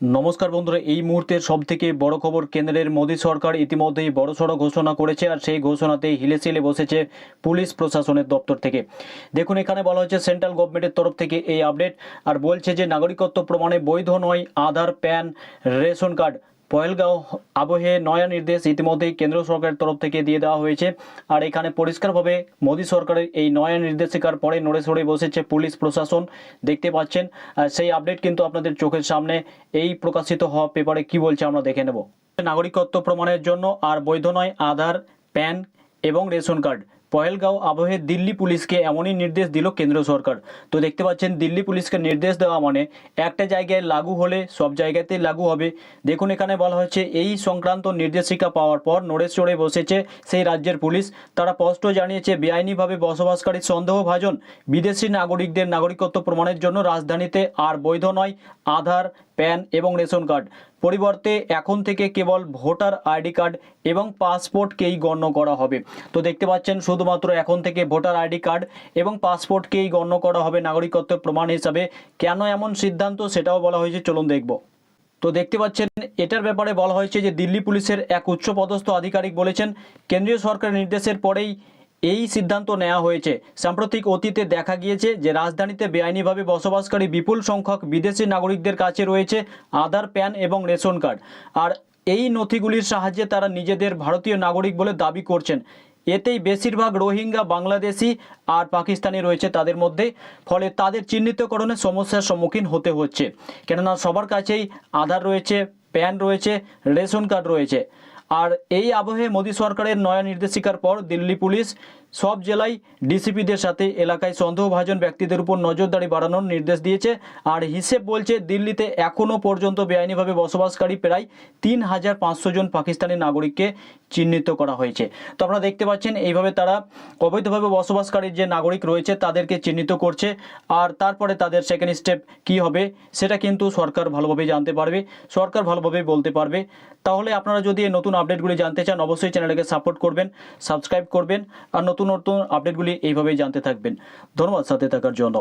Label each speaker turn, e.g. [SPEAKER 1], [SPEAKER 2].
[SPEAKER 1] নমস্কার বন্ধুরা, এই মুহূর্তে সব থেকে বড় খবর কেন্দ্রের মোদী সরকার ইতিমধ্যেই বড়সড় ঘোষণা করেছে আর সেই ঘোষণাতে হিলেসিলে বসেছে পুলিশ প্রশাসনের দপ্তর থেকে। দেখুন, এখানে বলা হয়েছে সেন্ট্রাল গভর্নমেন্টের তরফ থেকে এই আপডেট আর বলছে যে, নাগরিকত্ব প্রমাণে বৈধ নয়, Aadhaar, PAN, ration card. Pahalgam আবহে নয়া নির্দেশ ইতিমধ্যেই কেন্দ্র সরকারের তরফ থেকে দিয়ে দেওয়া হয়েছে। আর এখানে পরিষ্কারভাবে মোদী সরকারের এই নয়া নির্দেশিকার পরে নড়ে সড়ে বসেছে পুলিশ প্রশাসন। দেখতে পাচ্ছেন সেই আপডেট কিন্তু আপনাদের চোখের সামনে এই প্রকাশিত হওয়া পেপারে কি বলছে আমরা দেখে নেব। নাগরিকত্ব প্রমাণের জন্য আর বৈধ নয়, আধার, প্যান এবং রেশন কার্ড। পহেলগাঁও আবহে দিল্লি পুলিশকে এমনই নির্দেশ দিল কেন্দ্র সরকার। তো দেখতে পাচ্ছেন, দিল্লি পুলিশকে নির্দেশ দেওয়া মানে একটা জায়গায় লাগু হলে সব জায়গাতেই লাগু হবে। দেখুন, এখানে বলা হচ্ছে এই সংক্রান্ত নির্দেশিকা পাওয়ার পর নড়ে চড়ে বসেছে সেই রাজ্যের পুলিশ। তারা স্পষ্ট জানিয়েছে, বেআইনিভাবে বসবাসকারী সন্দেহভাজন বিদেশি নাগরিকদের নাগরিকত্ব প্রমাণের জন্য রাজধানীতে আর বৈধ নয়, আধার, প্যান এবং রেশন কার্ড। পরিবর্তে এখন থেকে কেবল ভোটার আইডি কার্ড এবং পাসপোর্টকেই গণ্য করা হবে। তো দেখতে পাচ্ছেন শুধুমাত্র এখন থেকে ভোটার আইডি কার্ড এবং পাসপোর্টকেই গণ্য করা হবে নাগরিকত্ব প্রমাণ হিসাবে। কেন এমন সিদ্ধান্ত সেটাও বলা হয়েছে, চলুন দেখব। তো দেখতে পাচ্ছেন, এটার ব্যাপারে বলা হয়েছে যে দিল্লি পুলিশের এক উচ্চপদস্থ আধিকারিক বলেছেন, কেন্দ্রীয় সরকারের নির্দেশের পরেই এই সিদ্ধান্ত নেওয়া হয়েছে। সাম্প্রতিক অতীতে দেখা গিয়েছে যে রাজধানীতে বেআইনিভাবে বসবাসকারী বিপুল সংখ্যক বিদেশি নাগরিকদের কাছে রয়েছে আধার, প্যান এবং রেশন কার্ড। আর এই নথিগুলির সাহায্যে তারা নিজেদের ভারতীয় নাগরিক বলে দাবি করছেন। এতেই বেশিরভাগ রোহিঙ্গা বাংলাদেশি আর পাকিস্তানি রয়েছে তাদের মধ্যে। ফলে তাদের চিহ্নিতকরণে সমস্যার সম্মুখীন হতে হচ্ছে। কেননা সবার কাছেই আধার রয়েছে, প্যান রয়েছে, রেশন কার্ড রয়েছে। আর এই আবহে মোদী সরকারের নয়া নির্দেশিকার পর দিল্লি পুলিশ সব জেলায় ডিসিপিদের সাথে এলাকায় সন্দেহভাজন ব্যক্তিদের উপর নজরদারি বাড়ানোর নির্দেশ দিয়েছে। আর হিসেব বলছে, দিল্লিতে এখনও পর্যন্ত বেআইনিভাবে বসবাসকারী প্রায় তিন হাজার পাঁচশো জন পাকিস্তানি নাগরিককে চিহ্নিত করা হয়েছে। তো আপনারা দেখতে পাচ্ছেন, এইভাবে তারা অবৈধভাবে বসবাসকারী যে নাগরিক রয়েছে, তাদেরকে চিহ্নিত করছে। আর তারপরে তাদের সেকেন্ড স্টেপ কি হবে, সেটা কিন্তু সরকার ভালোভাবে জানতে পারবে। সরকার ভালোভাবে বলতে পারবে। তাহলে আপনারা যদি এই নতুন আপডেটগুলি জানতে চান, অবশ্যই চ্যানেলটাকে সাপোর্ট করবেন সাবস্ক্রাইব করবেন। আর নতুন নতুন আপডেটগুলি এইভাবেই জানতে থাকবেন। ধন্যবাদ সাথে থাকার জন্য।